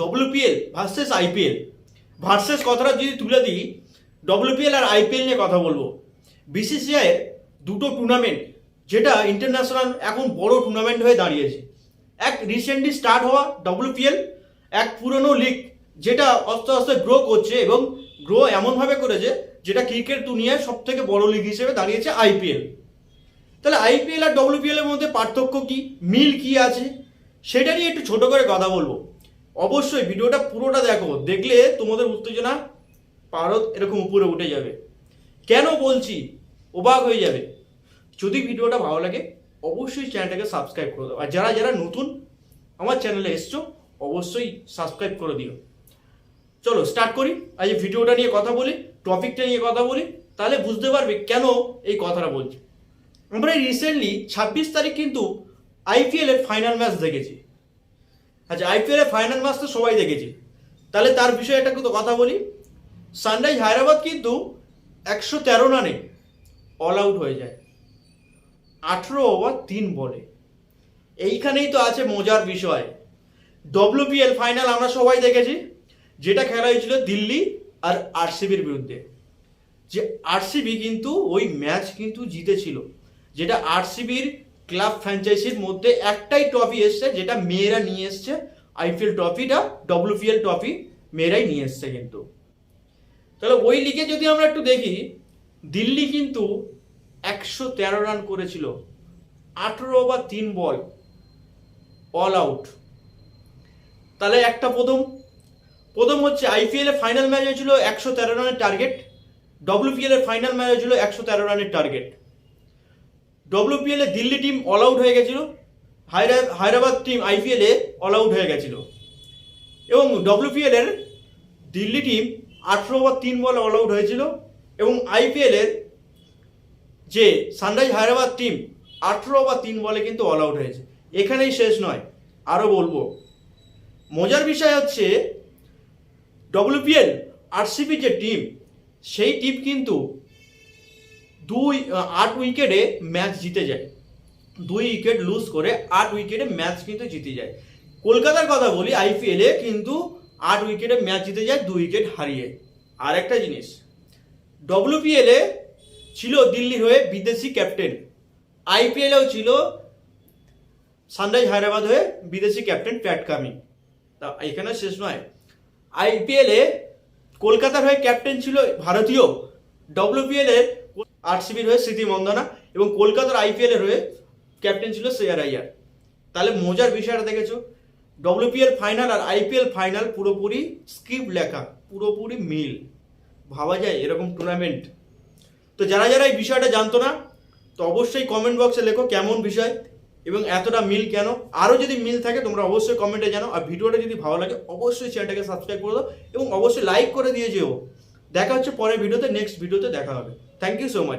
WPL versus IPL versus কথাটা যদি তুলে দিই ডব্লিউপিএল আর আইপিএল নিয়ে কথা বলব। বিসিসিআই দুটো টুর্নামেন্ট যেটা ইন্টারন্যাশনাল এখন বড় টুর্নামেন্ট হয়ে দাঁড়িয়েছে। এক রিসেন্টলি স্টার্ট হওয়া ডব্লিউপিএল এক পুরনো লিগ যেটা আস্তে আস্তে গ্রো করছে এবং গ্রো এমনভাবে করেছে যেটা ক্রিকেট দুনিয়ায় সব থেকে বড় লিগ হিসেবে দাঁড়িয়েছে আইপিএল তাহলে আইপিএল আর ডব্লিউপিএল এর মধ্যে পার্থক্য কি? মিল কি আছে? সেটা নিয়ে একটু ছোট করে কথা বলব। অবশ্যই ভিডিওটা পুরোটা দেখো, দেখলে তোমাদের উত্তেজনা পারদ এরকম উপরে উঠে যাবে। কেন বলছি? অবাক হয়ে যাবে। যদি ভিডিওটা ভালো লাগে, অবশ্যই চ্যানেলটাকে সাবস্ক্রাইব করে দাও। আর যারা যারা নতুন আমার চ্যানেলে এসছো, অবশ্যই সাবস্ক্রাইব করে দিও। চলো স্টার্ট করি। আজ ভিডিওটা নিয়ে কথা বলি টপিকটা নিয়ে কথা বলি, তাহলে বুঝতে পারবে কেন এই কথাটা বলছি। আমরা রিসেন্টলি ছাব্বিশ তারিখ কিন্তু আইপিএল এর ফাইনাল ম্যাচ দেখেছি। আচ্ছা আইপিএল ফাইনাল ম্যাচ তো সবাই দেখেছি। তাহলে তার বিষয়ে একটা কিন্তু কথা বলি। সানরাইজ হায়দ্রাবাদ কিন্তু একশো তেরো রানে অল আউট হয়ে যায়। আঠেরো ওভার তিন বলে। এইখানেই তো আছে মজার বিষয়। ডব্লিউপিএল ফাইনাল আমরা সবাই দেখেছি, যেটা খেলা হয়েছিল দিল্লি আর আরসিবির বিরুদ্ধে। যে আরসিবি কিন্তু ওই ম্যাচ কিন্তু জিতেছিল। যেটা আরসিবির ক্লাব ফ্র্যাঞ্চাইজির মধ্যে একটাই ট্রফি এসছে, যেটা মেয়েরা নিয়ে এসছে। আইপিএল ট্রফিটা ডব্লিউপিএল ট্রফি মেয়েরাই নিয়ে এসছে কিন্তু। তাহলে ওই লিগে যদি আমরা একটু দেখি, দিল্লি কিন্তু একশো তেরো রান করেছিল। আঠেরো ওভার, তিন বল অল আউট তাহলে একটা প্রথম প্রথম হচ্ছে আইপিএল ফাইনাল ম্যাচ হয়েছিল একশো তেরো রানের টার্গেট ডব্লিউপিএল এর ফাইনাল ম্যাচ হয়েছিল একশো তেরো রানের target WPL Delhi team all out হয়ে গেছিল। হায়দ্রা- Hyderabad team IPL all out হয়ে গেছিল। এবং ডব্লিউপিএল এর দিল্লি টিম আঠেরো ওভার তিন বলে অল আউট হয়েছিল। এবং আইপিএল এর যে সানরাইজ হায়দ্রাবাদ টিম আঠেরো ওভার তিন বলে কিন্তু অল আউট হয়েছে। এখানেই শেষ নয়। আরও বলব, মজার বিষয় হচ্ছে ডব্লিউপিএল আরসিবি যে টিম সেই টিম কিন্তু দুই আট উইকেটে ম্যাচ জিতে যায়। দুই উইকেট লুজ করে আট উইকেটে ম্যাচ কিন্তু জিতে যায়। কলকাতার কথা বলি আইপিএলে কিন্তু আট উইকেটে ম্যাচ জিতে যায়, দুই উইকেট হারিয়ে। আর একটা জিনিস ডব্লিউপিএলে ছিল দিল্লি হয়ে বিদেশি ক্যাপ্টেন আইপিএলেও ছিল সানরাইজ হায়দ্রাবাদ হয়ে বিদেশি ক্যাপ্টেন প্যাট কামিং তা এখানে শেষ নয়। আইপিএলে কলকাতার হয়ে ক্যাপ্টেন ছিল ভারতীয়। ডব্লিউপিএল এর আরসিবির হয়ে স্মৃতি মন্দনা এবং কলকাতার আইপিএল এর হয়ে ক্যাপ্টেন ছিল শ্রেয়ার আইয়ার তাহলে মজার বিষয়টা দেখেছ? ডব্লিউপিএল ফাইনাল আর আইপিএল ফাইনাল পুরোপুরি স্ক্রিপ্ট লেখা, পুরোপুরি মিল। ভাবা যায় এরকম টুর্নামেন্ট তো যারা যারা এই বিষয়টা জানতো না, তো অবশ্যই কমেন্ট বক্সে লেখো কেমন বিষয় এবং এতটা মিল কেন। আরও যদি মিল থাকে তোমরা অবশ্যই কমেন্টে জানো। আর ভিডিওটা যদি ভালো লাগে, অবশ্যই চ্যানেলটাকে সাবস্ক্রাইব করে দাও এবং অবশ্যই লাইক করে দিয়ে যেও। দেখা হচ্ছে পরের ভিডিওতে নেক্সট ভিডিওতে দেখা হবে। Thank you so much